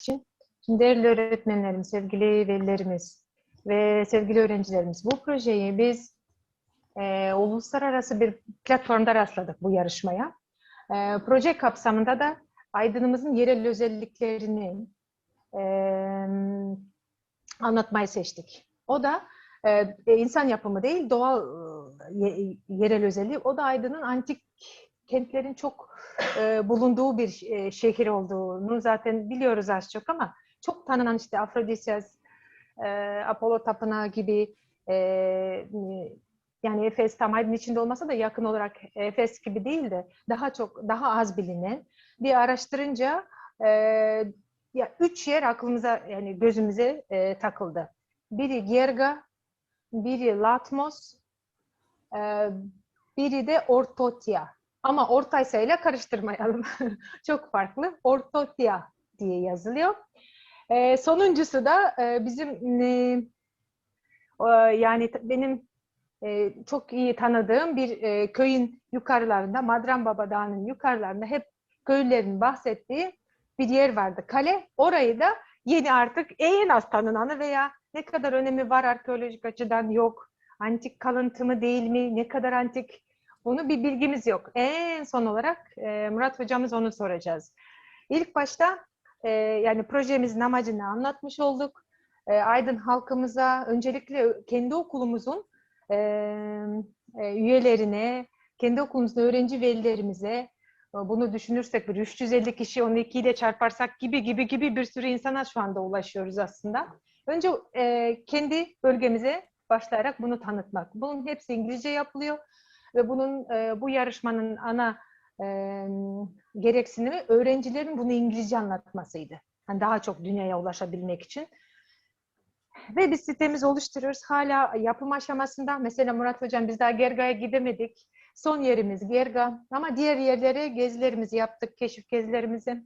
için. Şimdi değerli öğretmenlerim, sevgili velilerimiz ve sevgili öğrencilerimiz bu projeyi biz e, uluslararası bir platformda rastladık bu yarışmaya. E, proje kapsamında da Aydın'ımızın yerel özelliklerini e, anlatmayı seçtik. O da e, insan yapımı değil, doğal e, ye- yerel özelliği. O da Aydın'ın antik kentlerin çok e, bulunduğu bir e, şehir olduğunu zaten biliyoruz az çok ama çok tanınan işte Afrodisyas, e, Apollo Tapınağı gibi e, yani Efes tam Aydın içinde olmasa da yakın olarak Efes gibi değil de daha çok daha az bilinen bir araştırınca e, ya üç yer aklımıza yani gözümüze e, takıldı. Biri Gerga, biri Latmos, e, biri de Ortotia. Ama Ortaysa ile karıştırmayalım. Çok farklı. Ortotia diye yazılıyor. E, sonuncusu da e, bizim e, e, yani benim e, çok iyi tanıdığım bir e, köyün yukarılarında, Madran Baba Dağı'nın yukarılarında hep köylülerin bahsettiği bir yer vardı. Kale. Orayı da yeni artık en az tanınanı veya ne kadar önemi var arkeolojik açıdan yok. Antik kalıntı mı değil mi? Ne kadar antik? Bunu bir bilgimiz yok. En son olarak e, Murat hocamız onu soracağız. İlk başta e, yani projemizin amacını anlatmış olduk. E, Aydın halkımıza öncelikle kendi okulumuzun e, e, üyelerine, kendi okulumuzun öğrenci velilerimize e, bunu düşünürsek bir 350 kişi onu 2 ile çarparsak gibi gibi gibi bir sürü insana şu anda ulaşıyoruz aslında. Önce e, kendi bölgemize başlayarak bunu tanıtmak. Bunun hepsi İngilizce yapılıyor ve bunun e, bu yarışmanın ana e, gereksinimi öğrencilerin bunu İngilizce anlatmasıydı. Yani daha çok dünyaya ulaşabilmek için. Ve biz sitemizi oluşturuyoruz. Hala yapım aşamasında. Mesela Murat Hocam biz daha Gerga'ya gidemedik. Son yerimiz Gerga. Ama diğer yerlere gezilerimizi yaptık, keşif gezilerimizi.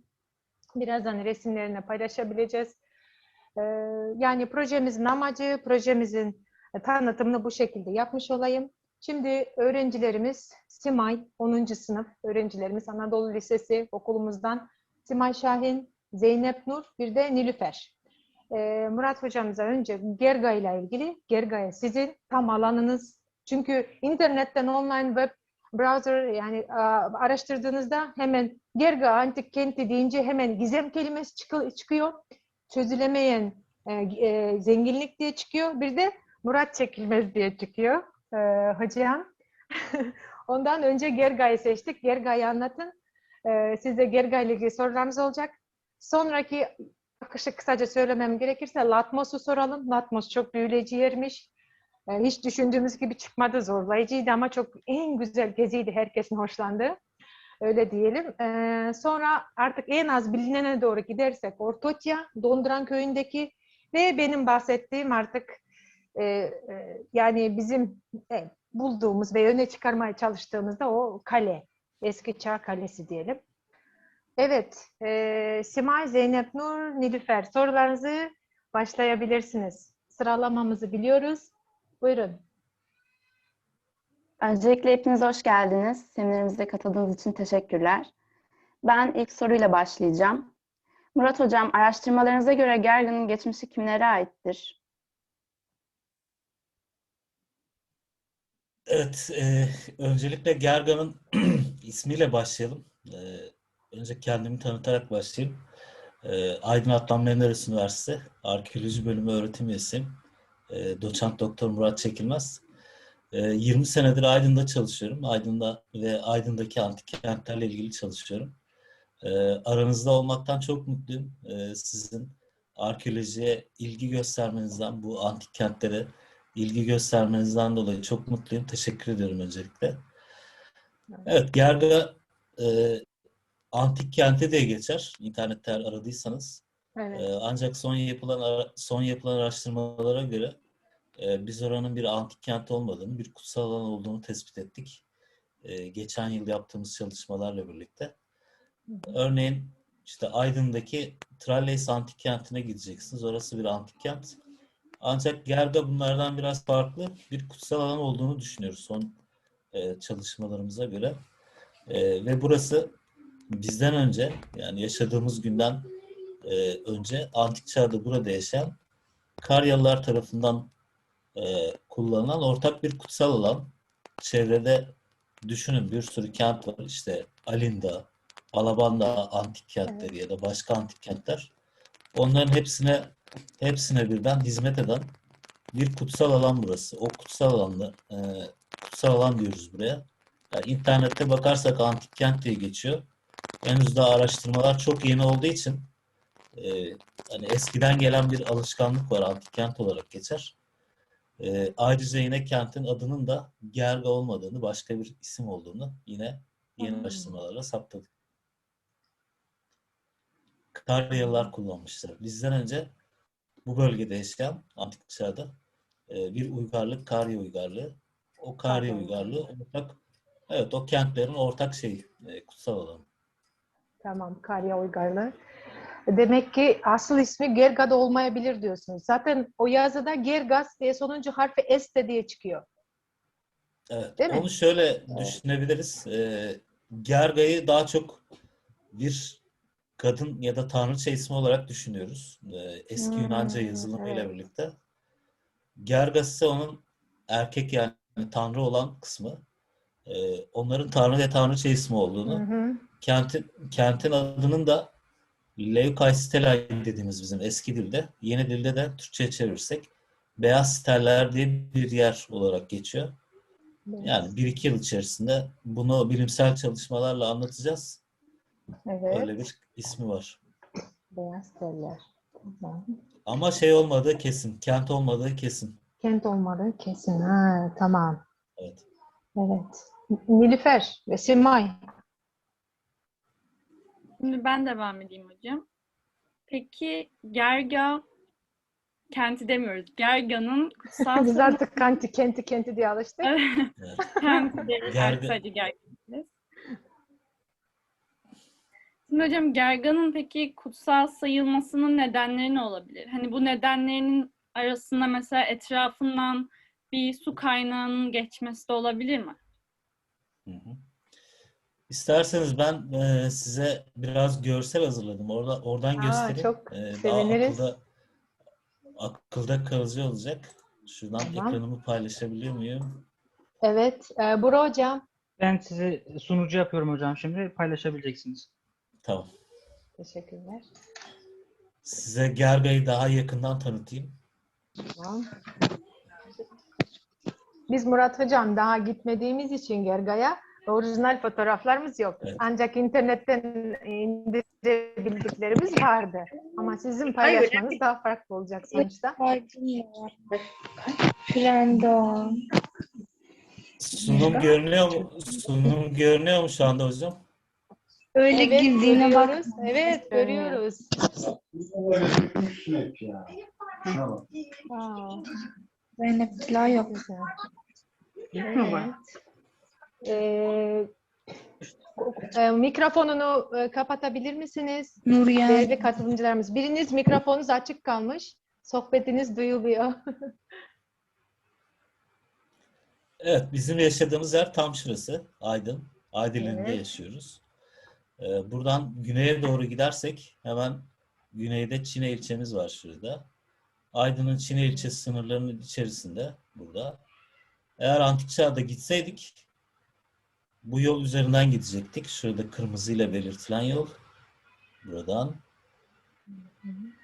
Birazdan resimlerini paylaşabileceğiz. Ee, yani projemizin amacı, projemizin tanıtımını bu şekilde yapmış olayım. Şimdi öğrencilerimiz Simay 10. sınıf öğrencilerimiz Anadolu Lisesi okulumuzdan Simay Şahin, Zeynep Nur, bir de Nilüfer. Ee, Murat hocamıza önce Gerga ile ilgili, Gerga'ya sizin tam alanınız. Çünkü internetten online web browser yani araştırdığınızda hemen Gerga antik kenti deyince hemen gizem kelimesi çıkı- çıkıyor. Çözülemeyen e, e, zenginlik diye çıkıyor. Bir de Murat Çekilmez diye çıkıyor e, hocam. Ondan önce Gerga'yı seçtik. Gerga'yı anlatın. E, size Gerga ile ilgili sorularımız olacak. Sonraki akışı kısaca söylemem gerekirse Latmos'u soralım. Latmos çok büyüleyici yermiş. E, hiç düşündüğümüz gibi çıkmadı. Zorlayıcıydı ama çok en güzel geziydi. Herkesin hoşlandığı. Öyle diyelim. Sonra artık en az bilinene doğru gidersek Ortotya, Donduran köyündeki ve benim bahsettiğim artık e, e, yani bizim e, bulduğumuz ve öne çıkarmaya çalıştığımızda o kale, eski çağ kalesi diyelim. Evet, e, Simay, Zeynep Nur, Nilüfer sorularınızı başlayabilirsiniz. Sıralamamızı biliyoruz. Buyurun. Öncelikle hepiniz hoş geldiniz. Seminerimize katıldığınız için teşekkürler. Ben ilk soruyla başlayacağım. Murat Hocam, araştırmalarınıza göre Gergan'ın geçmişi kimlere aittir? Evet, e, öncelikle Gergan'ın ismiyle başlayalım. E, önce kendimi tanıtarak başlayayım. E, Aydın Atlan Menderes Üniversitesi Arkeoloji Bölümü öğretim üyesiyim. E, doçent Doktor Murat Çekilmez. E, 20 senedir Aydın'da çalışıyorum. Aydın'da ve Aydın'daki antik kentlerle ilgili çalışıyorum. E, aranızda olmaktan çok mutluyum. E, sizin arkeolojiye ilgi göstermenizden, bu antik kentlere ilgi göstermenizden dolayı çok mutluyum. Teşekkür ediyorum öncelikle. Evet, Gerga e, antik kenti diye geçer. İnternette aradıysanız. Evet. E, ancak son yapılan son yapılan araştırmalara göre e, biz oranın bir antik kent olmadığını, bir kutsal alan olduğunu tespit ettik. E, geçen yıl yaptığımız çalışmalarla birlikte. Örneğin işte Aydın'daki Tralles Antik Kenti'ne gideceksiniz. Orası bir antik kent. Ancak Gerga bunlardan biraz farklı bir kutsal alan olduğunu düşünüyoruz son e, çalışmalarımıza göre. E, ve burası bizden önce yani yaşadığımız günden e, önce antik çağda burada yaşayan Karyalılar tarafından e, kullanılan ortak bir kutsal alan. Çevrede düşünün bir sürü kent var. İşte Alinda, Alabanda antik kentleri ya da başka antik kentler. Onların hepsine hepsine birden hizmet eden bir kutsal alan burası. O kutsal alanda e, kutsal alan diyoruz buraya. Yani internette bakarsak antik kent diye geçiyor. Henüz daha araştırmalar çok yeni olduğu için e, hani eskiden gelen bir alışkanlık var antik kent olarak geçer. E, ayrıca yine kentin adının da Gerga olmadığını, başka bir isim olduğunu yine yeni Hmm. araştırmalarla saptadık. Karyalılar kullanmışlar. Bizden önce bu bölgede yaşayan antik çağda e, bir uygarlık, Karya uygarlığı. O Karya Pardon. uygarlığı ortak, evet o kentlerin ortak şeyi, e, kutsal alanı. Tamam, Karya Uygarlığı. Demek ki asıl ismi Gergada olmayabilir diyorsunuz. Zaten o yazıda Gergas diye sonuncu harfi Este diye çıkıyor. Evet, Değil mi? onu şöyle düşünebiliriz. Ee, Gerga'yı daha çok bir kadın ya da tanrıça ismi olarak düşünüyoruz. Ee, eski Hmm, Yunanca yazılımıyla evet. birlikte. Gergas ise onun erkek yani tanrı olan kısmı. Ee, onların tanrı ve tanrıça ismi olduğunu, hı. kentin, kentin adının da Leukaistela dediğimiz bizim eski dilde, yeni dilde de Türkçe'ye çevirirsek Beyaz Steller diye bir yer olarak geçiyor. Yani bir iki yıl içerisinde bunu bilimsel çalışmalarla anlatacağız. Evet, Öyle bir ismi var. beyaz teller. Tamam. Ama şey olmadığı kesin, kent olmadığı kesin. Kent olmadığı kesin. Ha, tamam. Evet. Evet. Nilüfer ve Simay. Şimdi ben devam edeyim hocam. Peki Gerga kenti demiyoruz. Gerga'nın kutsal Biz artık kenti, kenti, kenti diye alıştık. evet. kenti değil. Gerga- sadece Gerga Şimdi hocam Gerga'nın peki kutsal sayılmasının nedenleri ne olabilir? Hani bu nedenlerinin arasında mesela etrafından bir su kaynağının geçmesi de olabilir mi? Hı hı. İsterseniz ben e, size biraz görsel hazırladım. Orada oradan Aa, göstereyim. çok E, seviniriz. akılda akılda kalıcı olacak. Şuradan Tamam. ekranımı paylaşabiliyor muyum? Evet. E, Bura hocam. Ben size sunucu yapıyorum hocam şimdi. Paylaşabileceksiniz. Tamam. Teşekkürler. Size Gerga'yı daha yakından tanıtayım. Tamam. Biz Murat Hocam daha gitmediğimiz için Gerga'ya orijinal fotoğraflarımız yok. Evet. Ancak internetten indirebildiklerimiz vardı. Ama sizin paylaşmanız daha farklı olacak sonuçta. Planda. Sunum görünüyor mu? Sunum görünüyor mu şu anda hocam? Öyle Evet, girdiğine bak. görüyoruz. Evet, görüyoruz. Zeynep silah yok. Evet. Ee, e, mikrofonunu e, kapatabilir misiniz? Nuriye. Değerli katılımcılarımız, biriniz mikrofonunuz açık kalmış. Sohbetiniz duyuluyor. Evet, bizim yaşadığımız yer tam şurası. Aydın. Aydın ilinde Evet. yaşıyoruz. Ee, buradan güneye doğru gidersek hemen güneyde Çine ilçemiz var şurada. Aydın'ın Çine ilçesi sınırlarının içerisinde burada. Eğer antik çağda gitseydik bu yol üzerinden gidecektik. Şurada kırmızıyla belirtilen yol. Buradan.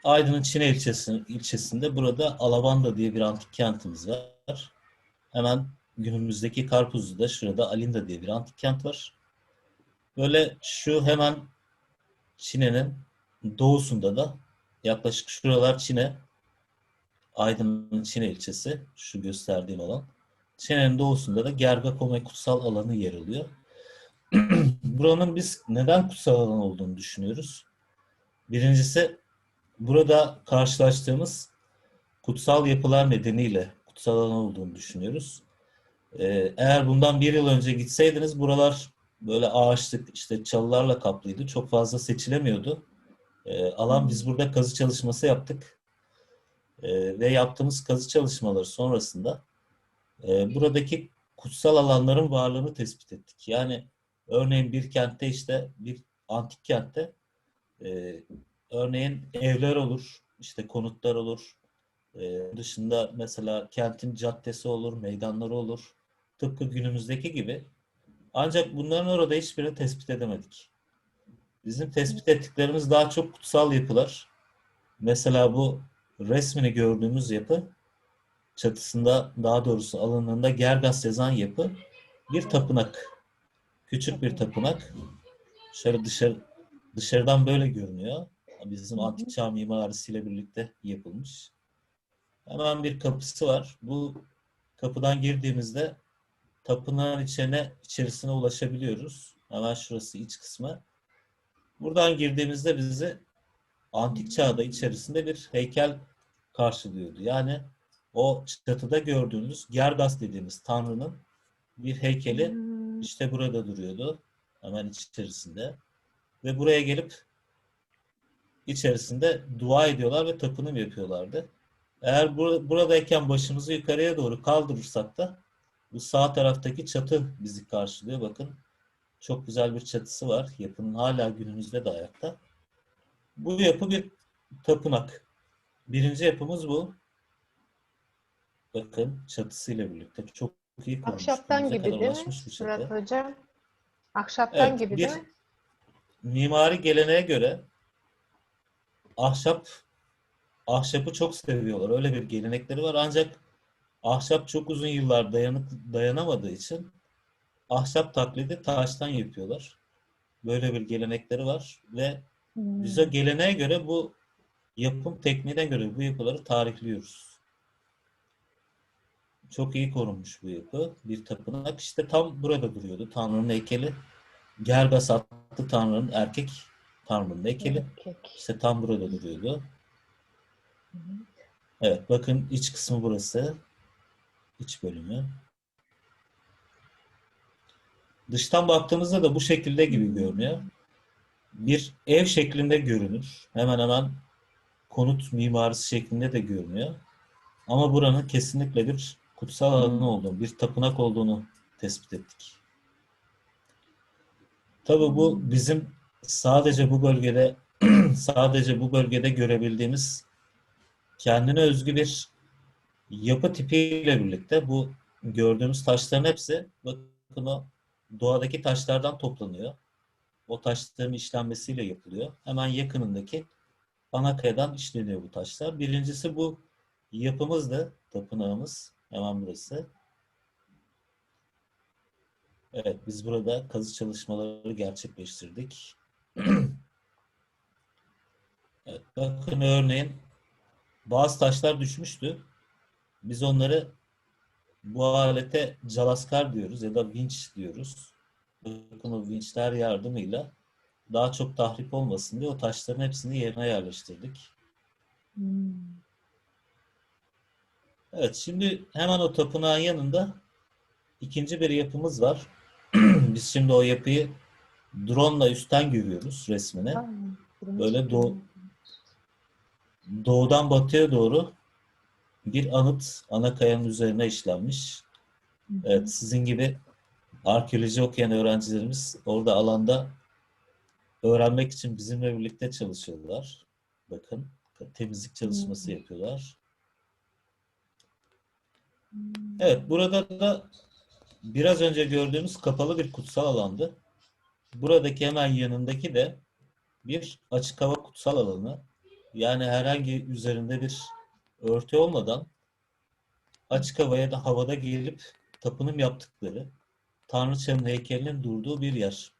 Aydın'ın Çine ilçesi, ilçesinde burada Alabanda diye bir antik kentimiz var. Hemen günümüzdeki Karpuzlu'da şurada Alinda diye bir antik kent var. Böyle şu hemen Çin'in doğusunda da yaklaşık şuralar Çin'e Aydın'ın Çin'e ilçesi şu gösterdiğim alan. Çin'in doğusunda da Gergakome kutsal alanı yer alıyor. Buranın biz neden kutsal alan olduğunu düşünüyoruz. Birincisi burada karşılaştığımız kutsal yapılar nedeniyle kutsal alan olduğunu düşünüyoruz. Ee, eğer bundan bir yıl önce gitseydiniz buralar böyle ağaçlık işte çalılarla kaplıydı. Çok fazla seçilemiyordu. Ee, alan biz burada kazı çalışması yaptık. Ee, ve yaptığımız kazı çalışmaları sonrasında e, buradaki kutsal alanların varlığını tespit ettik. Yani örneğin bir kentte işte bir antik kentte e, örneğin evler olur, işte konutlar olur. Ee, dışında mesela kentin caddesi olur, meydanları olur. Tıpkı günümüzdeki gibi. Ancak bunların orada hiçbirini tespit edemedik. Bizim tespit ettiklerimiz daha çok kutsal yapılar. Mesela bu resmini gördüğümüz yapı çatısında daha doğrusu alanında Gergas yazan yapı bir tapınak. Küçük bir tapınak. Şöyle dışarı dışarıdan böyle görünüyor. Bizim antik çağ mimarisiyle birlikte yapılmış. Hemen bir kapısı var. Bu kapıdan girdiğimizde tapınağın içine içerisine ulaşabiliyoruz. Hemen şurası iç kısmı. Buradan girdiğimizde bizi antik çağda içerisinde bir heykel karşılıyordu. Yani o çatıda gördüğünüz Gergas dediğimiz tanrının bir heykeli Hmm. işte burada duruyordu. Hemen içerisinde. Ve buraya gelip içerisinde dua ediyorlar ve tapınım yapıyorlardı. Eğer bur- buradayken başımızı yukarıya doğru kaldırırsak da bu sağ taraftaki çatı bizi karşılıyor. Bakın çok güzel bir çatısı var. Yapının hala günümüzde de ayakta. Bu yapı bir tapınak. Birinci yapımız bu. Bakın çatısıyla birlikte çok iyi korunmuş. Ahşaptan Günümüze gibi değil mi? Murat Hocam. Ahşaptan Evet, gibi bir değil mi? mimari geleneğe göre ahşap ahşapı çok seviyorlar. Öyle bir gelenekleri var. Ancak ahşap çok uzun yıllar dayanık dayanamadığı için ahşap taklidi taştan yapıyorlar. Böyle bir gelenekleri var ve Hmm. biz o geleneğe göre bu yapım tekniğine göre bu yapıları tarihliyoruz. Çok iyi korunmuş bu yapı. Bir tapınak işte tam burada duruyordu. Tanrı'nın heykeli. Gergas adlı Tanrı'nın erkek Tanrı'nın heykeli. Erkek. İşte tam burada duruyordu. Evet bakın iç kısmı burası. İç bölümü. Dıştan baktığımızda da bu şekilde gibi görünüyor. Bir ev şeklinde görünür. Hemen hemen konut mimarisi şeklinde de görünüyor. Ama buranın kesinlikle bir kutsal alanı olduğunu, bir tapınak olduğunu tespit ettik. Tabii bu bizim sadece bu bölgede sadece bu bölgede görebildiğimiz kendine özgü bir yapı tipiyle birlikte bu gördüğümüz taşların hepsi bakın o doğadaki taşlardan toplanıyor. O taşların işlenmesiyle yapılıyor. Hemen yakınındaki ana işleniyor bu taşlar. Birincisi bu yapımızdı, tapınağımız. Hemen burası. Evet, biz burada kazı çalışmaları gerçekleştirdik. Evet, bakın örneğin bazı taşlar düşmüştü. Biz onları bu alete calaskar diyoruz ya da vinç diyoruz. Bakın o vinçler yardımıyla daha çok tahrip olmasın diye o taşların hepsini yerine yerleştirdik. Hmm. Evet, şimdi hemen o tapınağın yanında ikinci bir yapımız var. Biz şimdi o yapıyı drone'la üstten görüyoruz resmini. Böyle doğu, doğudan batıya doğru bir anıt ana kayanın üzerine işlenmiş. Evet, sizin gibi arkeoloji okuyan öğrencilerimiz orada alanda öğrenmek için bizimle birlikte çalışıyorlar. Bakın, temizlik çalışması yapıyorlar. Evet, burada da biraz önce gördüğümüz kapalı bir kutsal alandı. Buradaki hemen yanındaki de bir açık hava kutsal alanı. Yani herhangi üzerinde bir örtü olmadan açık havaya da havada gelip tapınım yaptıkları Tanrıçanın heykelinin durduğu bir yer.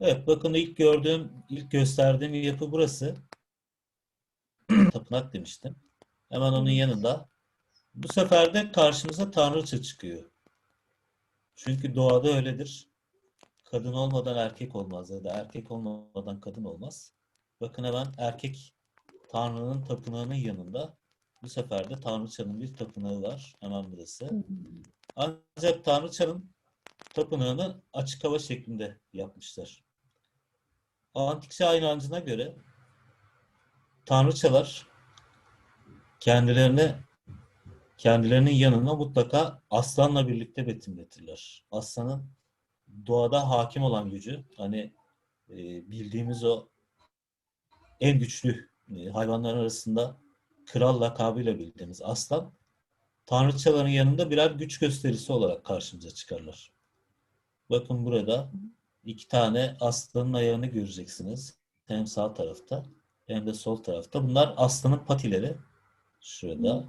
Evet bakın ilk gördüğüm, ilk gösterdiğim yapı burası. Tapınak demiştim. Hemen onun yanında. Bu sefer de karşımıza Tanrıça çıkıyor. Çünkü doğada öyledir. Kadın olmadan erkek olmaz ya da erkek olmadan kadın olmaz. Bakın hemen erkek Tanrı'nın tapınağının yanında. Bu sefer de Tanrıçanın bir tapınağı var. Hemen burası. Ancak Tanrıçanın tapınağını açık hava şeklinde yapmışlar. Antik çağ inancına göre tanrıçalar kendilerini kendilerinin yanına mutlaka aslanla birlikte betimletirler. Aslanın doğada hakim olan gücü, hani e, bildiğimiz o en güçlü e, hayvanların arasında kral lakabıyla bildiğimiz aslan tanrıçaların yanında birer güç gösterisi olarak karşımıza çıkarlar. Bakın burada iki tane aslanın ayağını göreceksiniz. Hem sağ tarafta hem de sol tarafta. Bunlar aslanın patileri. Şurada.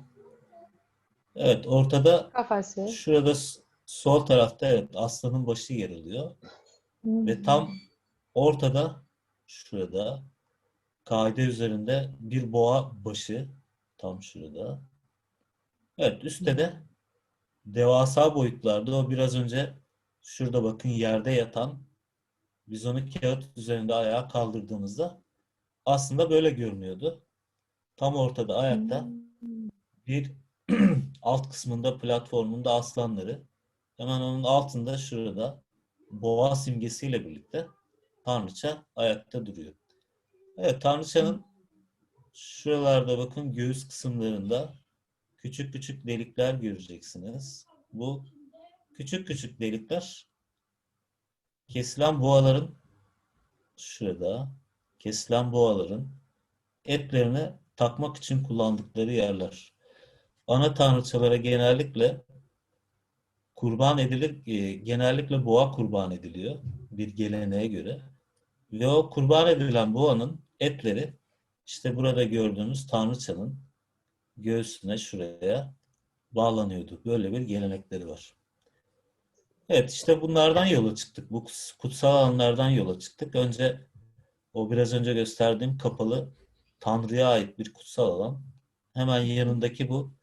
Evet ortada Kafası. şurada sol tarafta evet aslanın başı yer alıyor. Ve tam ortada şurada kaide üzerinde bir boğa başı tam şurada. Evet üstte de devasa boyutlarda o biraz önce şurada bakın yerde yatan biz onu kağıt üzerinde ayağa kaldırdığımızda aslında böyle görünüyordu. Tam ortada ayakta bir alt kısmında platformunda aslanları hemen onun altında şurada boğa simgesiyle birlikte tanrıça ayakta duruyor. Evet tanrıçanın şuralarda bakın göğüs kısımlarında küçük küçük delikler göreceksiniz. Bu küçük küçük delikler kesilen boğaların şurada kesilen boğaların etlerini takmak için kullandıkları yerler. Ana tanrıçalara genellikle kurban edilir, e, genellikle boğa kurban ediliyor bir geleneğe göre. Ve o kurban edilen boğanın etleri işte burada gördüğünüz tanrıçanın göğsüne şuraya bağlanıyordu. Böyle bir gelenekleri var. Evet işte bunlardan yola çıktık. Bu kutsal alanlardan yola çıktık. Önce o biraz önce gösterdiğim kapalı Tanrı'ya ait bir kutsal alan. Hemen yanındaki bu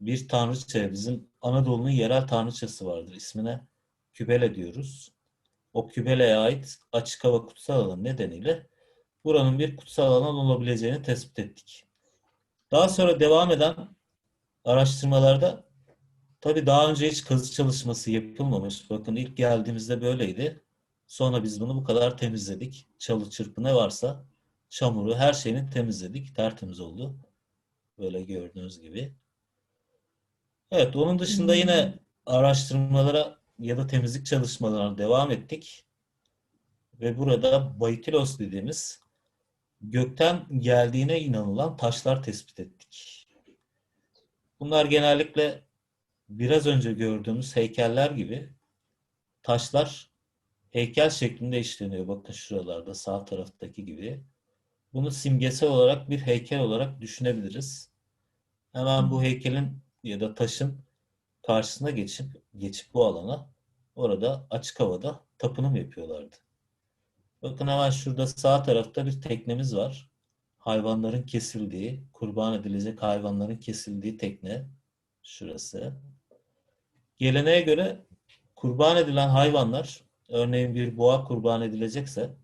bir tanrıça. Bizim Anadolu'nun yerel tanrıçası vardır. İsmine Kübele diyoruz. O Kübele'ye ait açık hava kutsal alanı nedeniyle buranın bir kutsal alan olabileceğini tespit ettik. Daha sonra devam eden araştırmalarda tabii daha önce hiç kazı çalışması yapılmamış. Bakın ilk geldiğimizde böyleydi. Sonra biz bunu bu kadar temizledik. Çalı çırpı ne varsa çamuru her şeyini temizledik. Tertemiz oldu. Böyle gördüğünüz gibi. Evet, onun dışında yine araştırmalara ya da temizlik çalışmalarına devam ettik. Ve burada Baitilos dediğimiz gökten geldiğine inanılan taşlar tespit ettik. Bunlar genellikle biraz önce gördüğümüz heykeller gibi taşlar heykel şeklinde işleniyor. Bakın şuralarda sağ taraftaki gibi. Bunu simgesel olarak bir heykel olarak düşünebiliriz. Hemen bu heykelin ya da taşın karşısına geçip geçip bu alana orada açık havada tapınım yapıyorlardı. Bakın hemen şurada sağ tarafta bir teknemiz var. Hayvanların kesildiği, kurban edilecek hayvanların kesildiği tekne. Şurası. Geleneğe göre kurban edilen hayvanlar, örneğin bir boğa kurban edilecekse,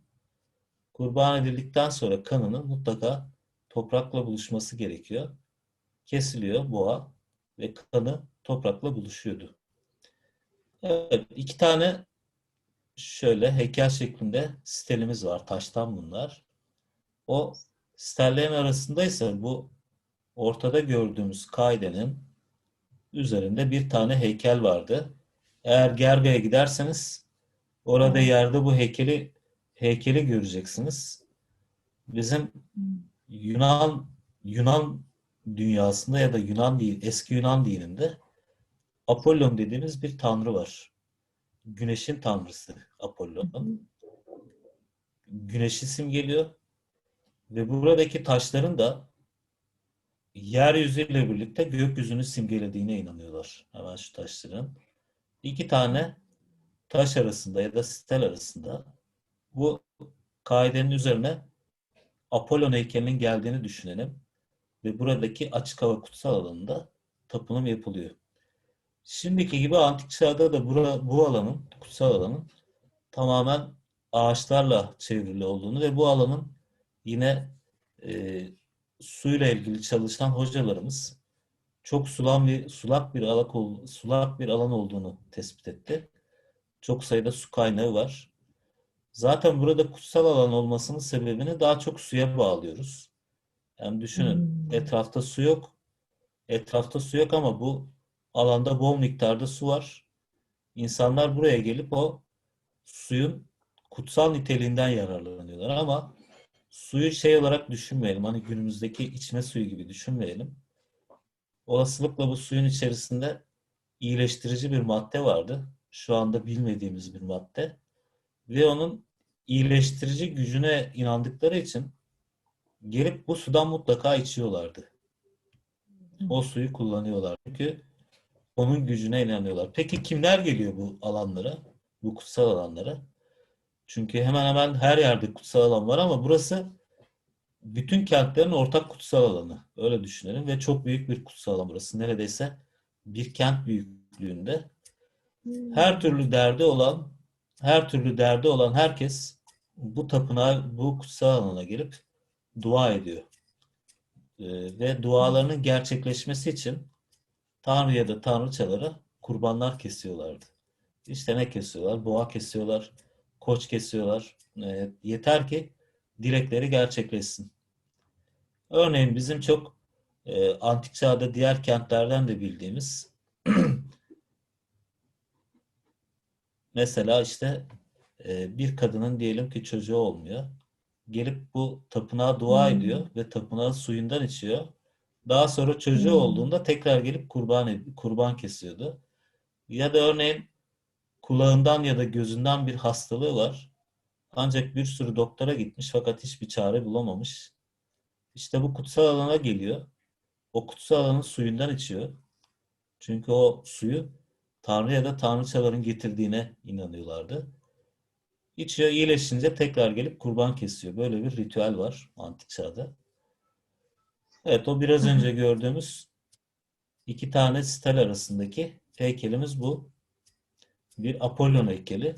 kurban edildikten sonra kanının mutlaka toprakla buluşması gerekiyor. Kesiliyor boğa ve kanı toprakla buluşuyordu. Evet, iki tane şöyle heykel şeklinde stelimiz var. Taştan bunlar. O stellerin arasında ise bu ortada gördüğümüz kaidenin üzerinde bir tane heykel vardı. Eğer Gerga'ya giderseniz orada yerde bu heykeli heykeli göreceksiniz. Bizim Yunan Yunan dünyasında ya da Yunan değil, eski Yunan dininde Apollon dediğimiz bir tanrı var. Güneşin tanrısı Apollon. Güneşi simgeliyor. Ve buradaki taşların da yeryüzüyle birlikte gökyüzünü simgelediğine inanıyorlar. Hemen şu taşların. İki tane taş arasında ya da stel arasında bu kaidenin üzerine Apollon heykelinin geldiğini düşünelim. Ve buradaki açık hava kutsal alanında tapınım yapılıyor. Şimdiki gibi antik çağda da bura, bu alanın, kutsal alanın tamamen ağaçlarla çevrili olduğunu ve bu alanın yine e, suyla ilgili çalışan hocalarımız çok sulan bir sulak bir alan sulak bir alan olduğunu tespit etti. Çok sayıda su kaynağı var. Zaten burada kutsal alan olmasının sebebini daha çok suya bağlıyoruz. Yani düşünün Hmm. etrafta su yok. Etrafta su yok ama bu alanda bol miktarda su var. İnsanlar buraya gelip o suyun kutsal niteliğinden yararlanıyorlar ama suyu şey olarak düşünmeyelim. Hani günümüzdeki içme suyu gibi düşünmeyelim. Olasılıkla bu suyun içerisinde iyileştirici bir madde vardı. Şu anda bilmediğimiz bir madde. Ve onun iyileştirici gücüne inandıkları için gelip bu sudan mutlaka içiyorlardı. O suyu kullanıyorlar. Çünkü onun gücüne inanıyorlar. Peki kimler geliyor bu alanlara? Bu kutsal alanlara? Çünkü hemen hemen her yerde kutsal alan var ama burası bütün kentlerin ortak kutsal alanı. Öyle düşünelim ve çok büyük bir kutsal alan burası. Neredeyse bir kent büyüklüğünde. Her türlü derdi olan, her türlü derdi olan herkes bu tapınağa, bu kutsal alana gelip dua ediyor. Ee, ve dualarının gerçekleşmesi için Tanrı ya da Tanrıçalara kurbanlar kesiyorlardı. İşte ne kesiyorlar? Boğa kesiyorlar, koç kesiyorlar. Ee, yeter ki dilekleri gerçekleşsin. Örneğin bizim çok e, antik çağda diğer kentlerden de bildiğimiz mesela işte e, bir kadının diyelim ki çocuğu olmuyor. Gelip bu tapınağa dua Hmm. ediyor ve tapınağın suyundan içiyor. Daha sonra çocuğu Hmm. olduğunda tekrar gelip kurban kurban kesiyordu. Ya da örneğin kulağından ya da gözünden bir hastalığı var. Ancak bir sürü doktora gitmiş fakat hiçbir çare bulamamış. İşte bu kutsal alana geliyor. O kutsal alanın suyundan içiyor. Çünkü o suyu Tanrı ya da Tanrıçaların getirdiğine inanıyorlardı. İçiyor, iyileşince tekrar gelip kurban kesiyor. Böyle bir ritüel var antik çağda. Evet, o biraz önce gördüğümüz iki tane stel arasındaki heykelimiz bu. Bir Apollon heykeli.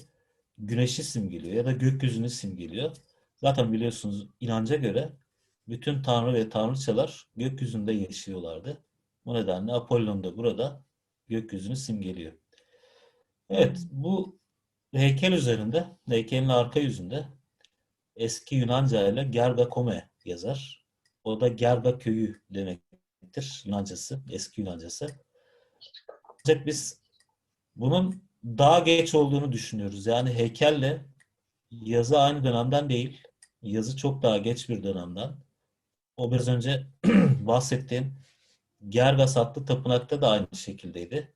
Güneşi simgeliyor ya da gökyüzünü simgeliyor. Zaten biliyorsunuz inanca göre bütün tanrı ve tanrıçalar gökyüzünde yaşıyorlardı. Bu nedenle Apollon da burada gökyüzünü simgeliyor. Evet, bu heykel üzerinde, heykelin arka yüzünde eski Yunanca ile Gerga Kome yazar. O da Gerga köyü demektir Yunancası, eski Yunancası. Ancak biz bunun daha geç olduğunu düşünüyoruz. Yani heykelle yazı aynı dönemden değil. Yazı çok daha geç bir dönemden. O biraz önce bahsettiğim Gergas adlı tapınakta da aynı şekildeydi.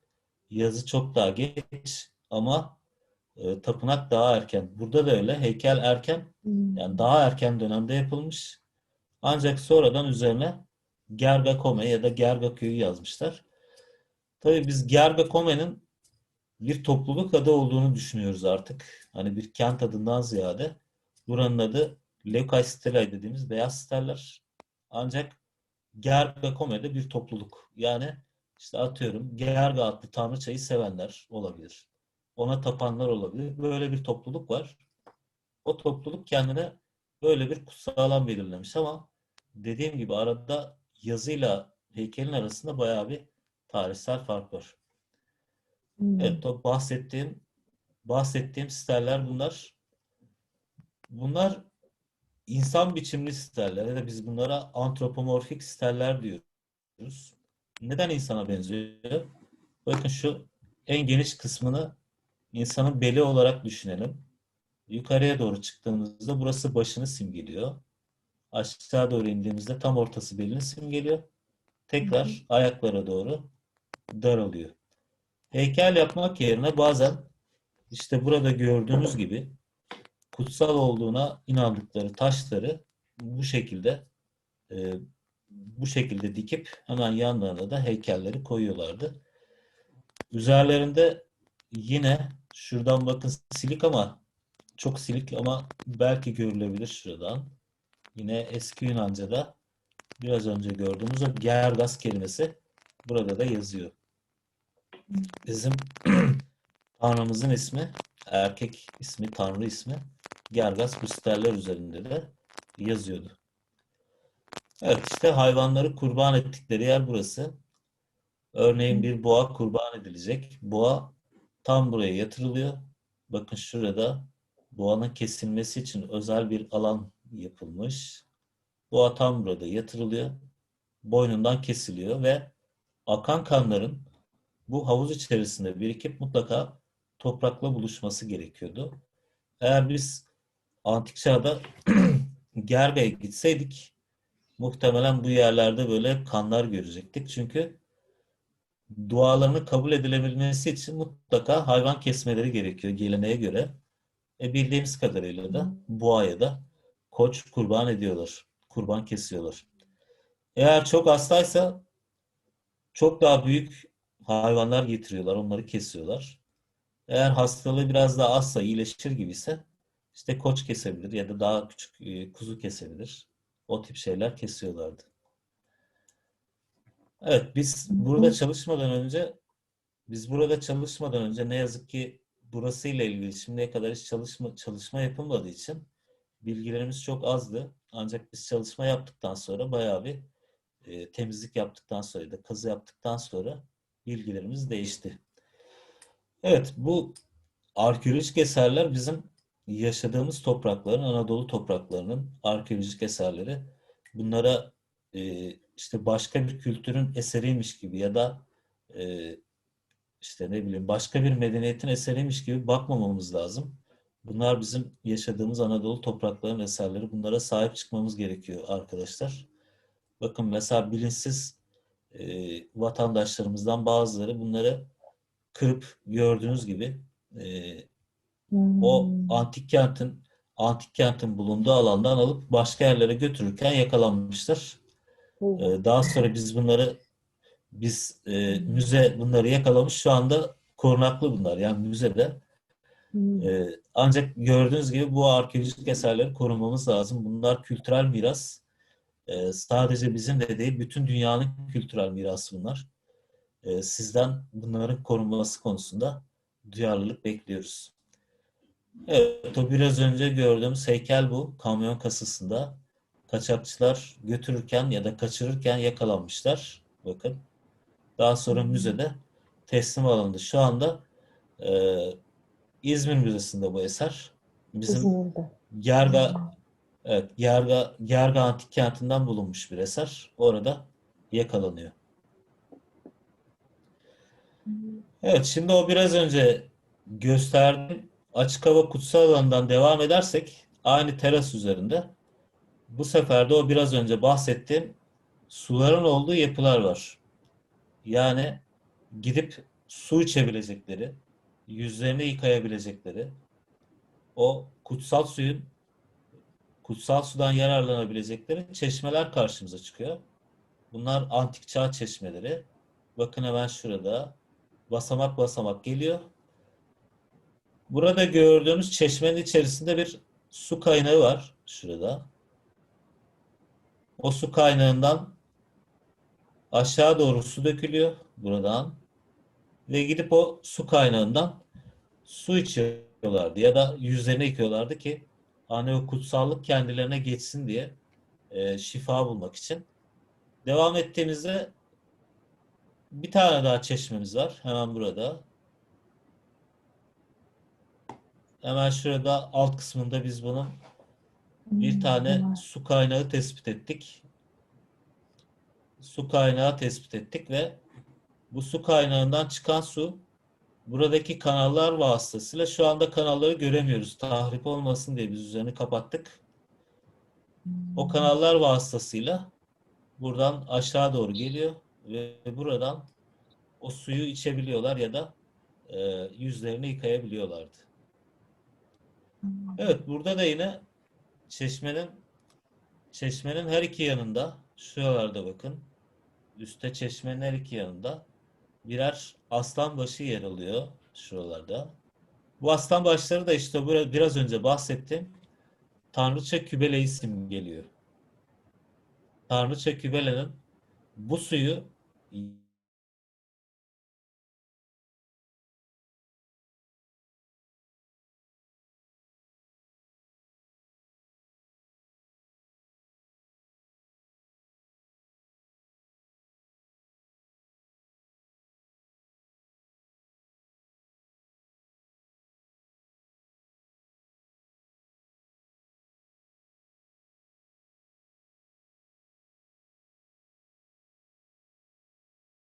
Yazı çok daha geç ama e, tapınak daha erken. Burada da öyle. Heykel erken, Hmm. yani daha erken dönemde yapılmış. Ancak sonradan üzerine Gerga Kome ya da Gerga köyü yazmışlar. Tabii biz Gerga Kome'nin bir topluluk adı olduğunu düşünüyoruz artık. Hani bir kent adından ziyade buranın adı Leukai Stelae dediğimiz beyaz steller. Ancak Gerga Kome'de bir topluluk. Yani işte atıyorum Gerga adlı tanrıçayı sevenler olabilir. Ona tapanlar olabilir. Böyle bir topluluk var. O topluluk kendine böyle bir kutsal alan belirlemiş ama dediğim gibi arada yazıyla heykelin arasında bayağı bir tarihsel fark var. Hmm. Evet, o bahsettiğim bahsettiğim steller bunlar. Bunlar insan biçimli steller ya da biz bunlara antropomorfik steller diyoruz. Neden insana benziyor? Bakın şu en geniş kısmını insanın beli olarak düşünelim. Yukarıya doğru çıktığımızda burası başını simgeliyor. Aşağı doğru indiğimizde tam ortası belini simgeliyor. Tekrar ayaklara doğru daralıyor. Heykel yapmak yerine bazen işte burada gördüğünüz gibi kutsal olduğuna inandıkları taşları bu şekilde e, bu şekilde dikip hemen yanlarına da heykelleri koyuyorlardı. Üzerlerinde yine şuradan bakın silik ama çok silik ama belki görülebilir şuradan. Yine eski Yunanca'da biraz önce gördüğümüz o gergas kelimesi burada da yazıyor. Bizim Tanrımızın ismi, erkek ismi, Tanrı ismi Gergas bu sterler üzerinde de yazıyordu. Evet işte hayvanları kurban ettikleri yer burası. Örneğin bir boğa kurban edilecek. Boğa tam buraya yatırılıyor. Bakın şurada boğanın kesilmesi için özel bir alan yapılmış. Boğa tam burada yatırılıyor. Boynundan kesiliyor ve akan kanların bu havuz içerisinde birikip mutlaka toprakla buluşması gerekiyordu. Eğer biz antik çağda Gerbe'ye gitseydik muhtemelen bu yerlerde böyle kanlar görecektik. Çünkü dualarının kabul edilebilmesi için mutlaka hayvan kesmeleri gerekiyor geleneğe göre. E bildiğimiz kadarıyla da boğaya da koç kurban ediyorlar. Kurban kesiyorlar. Eğer çok hastaysa çok daha büyük hayvanlar getiriyorlar. Onları kesiyorlar. Eğer hastalığı biraz daha azsa iyileşir gibiyse işte koç kesebilir ya da daha küçük e, kuzu kesebilir. O tip şeyler kesiyorlardı. Evet biz burada çalışmadan önce biz burada çalışmadan önce ne yazık ki burasıyla ilgili şimdiye kadar hiç çalışma çalışma yapılmadığı için bilgilerimiz çok azdı. Ancak biz çalışma yaptıktan sonra bayağı bir e, temizlik yaptıktan sonra da kazı yaptıktan sonra bilgilerimiz değişti. Evet bu arkeolojik eserler bizim yaşadığımız toprakların, Anadolu topraklarının arkeolojik eserleri. Bunlara e, işte başka bir kültürün eseriymiş gibi ya da e, işte ne bileyim başka bir medeniyetin eseriymiş gibi bakmamamız lazım. Bunlar bizim yaşadığımız Anadolu topraklarının eserleri. Bunlara sahip çıkmamız gerekiyor arkadaşlar. Bakın mesela bilinçsiz e, vatandaşlarımızdan bazıları bunları kırıp gördüğünüz gibi e, o antik kentin antik kentin bulunduğu alandan alıp başka yerlere götürürken yakalanmışlar. Ee, Daha sonra biz bunları biz e, müze bunları yakalamış. Şu anda korunaklı bunlar. Yani müzede. Ee, ancak gördüğünüz gibi bu arkeolojik eserleri korumamız lazım. Bunlar kültürel miras. Ee, sadece bizim de değil, bütün dünyanın kültürel mirası bunlar. Ee, sizden bunların korunması konusunda duyarlılık bekliyoruz. Evet, o biraz önce gördüğümüz heykel bu. Kamyon kasasında kaçakçılar götürürken ya da kaçırırken yakalanmışlar. Bakın. Daha sonra müzede teslim alındı. Şu anda e, İzmir Müzesi'nde bu eser. Bizim İzmir'de. Gerga evet, Gerga Gerga Antik Kenti'nden bulunmuş bir eser. Orada yakalanıyor. Evet, şimdi o biraz önce gösterdiğim açık hava kutsal alandan devam edersek aynı teras üzerinde bu sefer de o biraz önce bahsettiğim suların olduğu yapılar var. Yani gidip su içebilecekleri, yüzlerini yıkayabilecekleri, o kutsal suyun kutsal sudan yararlanabilecekleri çeşmeler karşımıza çıkıyor. Bunlar antik çağ çeşmeleri. Bakın hemen şurada basamak basamak geliyor. Burada gördüğünüz çeşmenin içerisinde bir su kaynağı var. Şurada. O su kaynağından aşağı doğru su dökülüyor buradan. Ve gidip o su kaynağından su içiyorlardı ya da yüzlerini yıkıyorlardı ki hani o kutsallık kendilerine geçsin diye e, şifa bulmak için. Devam ettiğimizde bir tane daha çeşmemiz var. Hemen burada. Hemen şurada alt kısmında biz bunun bir tane su kaynağı tespit ettik. Su kaynağı tespit ettik ve bu su kaynağından çıkan su buradaki kanallar vasıtasıyla şu anda kanalları göremiyoruz. Tahrip olmasın diye biz üzerini kapattık. O kanallar vasıtasıyla buradan aşağı doğru geliyor ve buradan o suyu içebiliyorlar ya da e, yüzlerini yıkayabiliyorlardı. Evet, burada da yine çeşmenin çeşmenin her iki yanında şuralarda bakın. Üste çeşmenin her iki yanında birer aslan başı yer alıyor şuralarda. Bu aslan başları da işte biraz önce bahsettiğim Tanrıça Kübele'yi simgeliyor. Tanrıça Kübele'nin bu suyu